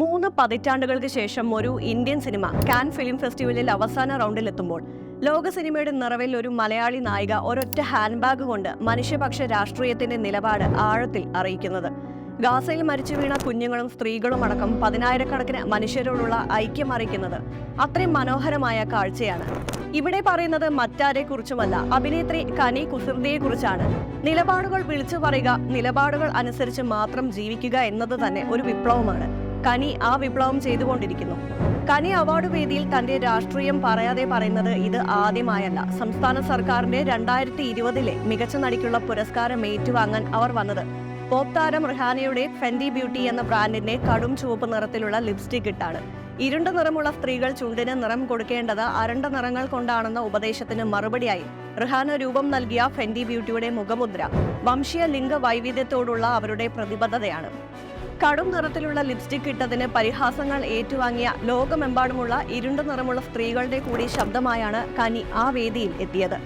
മൂന്ന് പതിറ്റാണ്ടുകൾക്ക് ശേഷം ഒരു ഇന്ത്യൻ സിനിമ കാൻ ഫിലിം ഫെസ്റ്റിവലിൽ അവസാന റൗണ്ടിൽ എത്തുമ്പോൾ ലോക സിനിമയുടെ നിറവിൽ ഒരു മലയാളി നായിക ഒരൊറ്റ ഹാൻഡ് ബാഗ് കൊണ്ട് മനുഷ്യപക്ഷ രാഷ്ട്രീയത്തിന്റെ നിലപാട് ആഴത്തിൽ അറിയിക്കുന്നത്. ഗാസയിൽ മരിച്ചു വീണ കുഞ്ഞുങ്ങളും സ്ത്രീകളും അടക്കം പതിനായിരക്കണക്കിന് മനുഷ്യരോടുള്ള ഐക്യം അറിയിക്കുന്നത് അത്രയും മനോഹരമായ കാഴ്ചയാണ്. ഇവിടെ പറയുന്നത് മറ്റാരെ കുറിച്ചുമല്ല അഭിനേത്രി കനി കുസൃതിയെ കുറിച്ചാണ് നിലപാടുകൾ വിളിച്ചു പറയുക നിലപാടുകൾ അനുസരിച്ച് മാത്രം ജീവിക്കുക എന്നത് തന്നെ ഒരു വിപ്ലവമാണ്. കനി ആ വിപ്ലവം ചെയ്തുകൊണ്ടിരിക്കുന്നു. കനി അവാർഡ് വേദിയിൽ തന്റെ രാഷ്ട്രീയം പറയാതെ പറയുന്നത് ഇത് ആദ്യമായല്ല. സംസ്ഥാന സർക്കാരിന്റെ രണ്ടായിരത്തി ഇരുപതിലെ മികച്ച നടിക്കുള്ള പുരസ്കാരം ഏറ്റുവാങ്ങാൻ അവർ വന്നത്. പോപ് താരം റിഹാനയുടെ ഫെൻഡി ബ്യൂട്ടി എന്ന ബ്രാൻഡിന്റെ കടും ചുവപ്പ് നിറത്തിലുള്ള ലിപ്സ്റ്റിക് ഇട്ടാണ്. ഇരുണ്ട നിറമുള്ള സ്ത്രീകൾ ചുണ്ടിന് നിറം കൊടുക്കേണ്ടത് അരണ്ട നിറങ്ങൾ കൊണ്ടാണെന്ന ഉപദേശത്തിന് മറുപടിയായി റിഹാന രൂപം നൽകിയ ഫെൻഡി ബ്യൂട്ടിയുടെ മുഖമുദ്ര. വംശീയ ലിംഗ വൈവിധ്യത്തോടുള്ള അവരുടെ പ്രതിബദ്ധതയാണ്. കടും നിറത്തിലുള്ള ലിപ്സ്റ്റിക് ഇട്ടതിന് പരിഹാസങ്ങൾ ഏറ്റുവാങ്ങിയ ലോകമെമ്പാടുമുള്ള ഇരുണ്ട നിറമുള്ള സ്ത്രീകളുടെ കൂടി ശബ്ദമായാണ് കനി ആ വേദിയിൽ എത്തിയത്.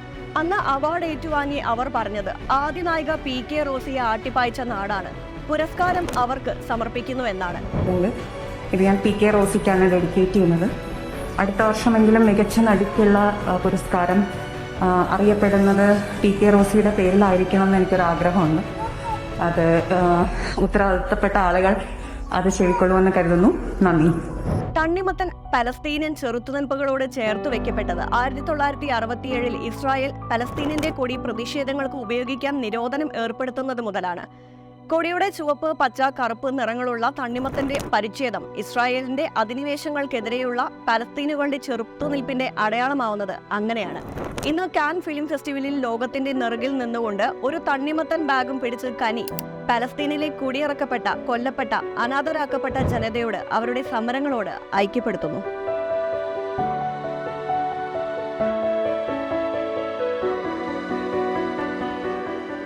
അന്ന് അവാർഡ് ഏറ്റുവാങ്ങി അവർ പറഞ്ഞത് ആദ്യ നായിക പി കെ റോസിയെ ആട്ടിപ്പായച്ച നാടാണ്. പുരസ്കാരം അവർക്ക് സമർപ്പിക്കുന്നു എന്നാണ്. ഇത് ഞാൻ പി കെ റോസിക്കാണ് ഡെഡിക്കേറ്റ് ചെയ്യുന്നത്. അടുത്ത വർഷമെങ്കിലും മികച്ച നടിക്കുള്ള പുരസ്കാരം അറിയപ്പെടുന്നത് പി കെ റോസിയുടെ പേരിലായിരിക്കണം എന്ന് എനിക്കൊരു ആഗ്രഹമുണ്ട് അത് ഉത്തരവാദിത്തപ്പെട്ട ആളുകൾ അത് ചെവിക്കൊള്ളുമെന്ന് കരുതുന്നു. നന്ദി. തണ്ണിമത്തൻ പലസ്തീനിയൻ ചെറുത്തുനിൽപ്പുകളോട് ചേർത്ത് വെക്കപ്പെട്ടത് ആയിരത്തി തൊള്ളായിരത്തി അറുപത്തിയേഴിൽ ഇസ്രായേൽ പലസ്തീനിന്റെ കൊടി പ്രതിഷേധങ്ങൾക്ക് ഉപയോഗിക്കാൻ നിരോധനം ഏർപ്പെടുത്തുന്നത് മുതലാണ്. കൊടിയുടെ ചുവപ്പ് പച്ച കറുപ്പ് നിറങ്ങളുള്ള തണ്ണിമത്തന്റെ പരിച്ഛേദം ഇസ്രായേലിന്റെ അധിനിവേശങ്ങൾക്കെതിരെയുള്ള പലസ്തീനുകളുടെ ചെറുത്തുനിൽപ്പിന്റെ അടയാളമാവുന്നത് അങ്ങനെയാണ്. ഇന്ന് കാൻ ഫിലിം ഫെസ്റ്റിവലിൽ ലോകത്തിന്റെ നെറുകിൽ നിന്നുകൊണ്ട് ഒരു തണ്ണിമത്തൻ ബാഗും പിടിച്ച് കനി പലസ്തീനിലെ കുടിയിറക്കപ്പെട്ട കൊല്ലപ്പെട്ട അനാഥരാക്കപ്പെട്ട ജനതയോട് അവരുടെ സമരങ്ങളോട് ഐക്യപ്പെടുത്തുന്നു.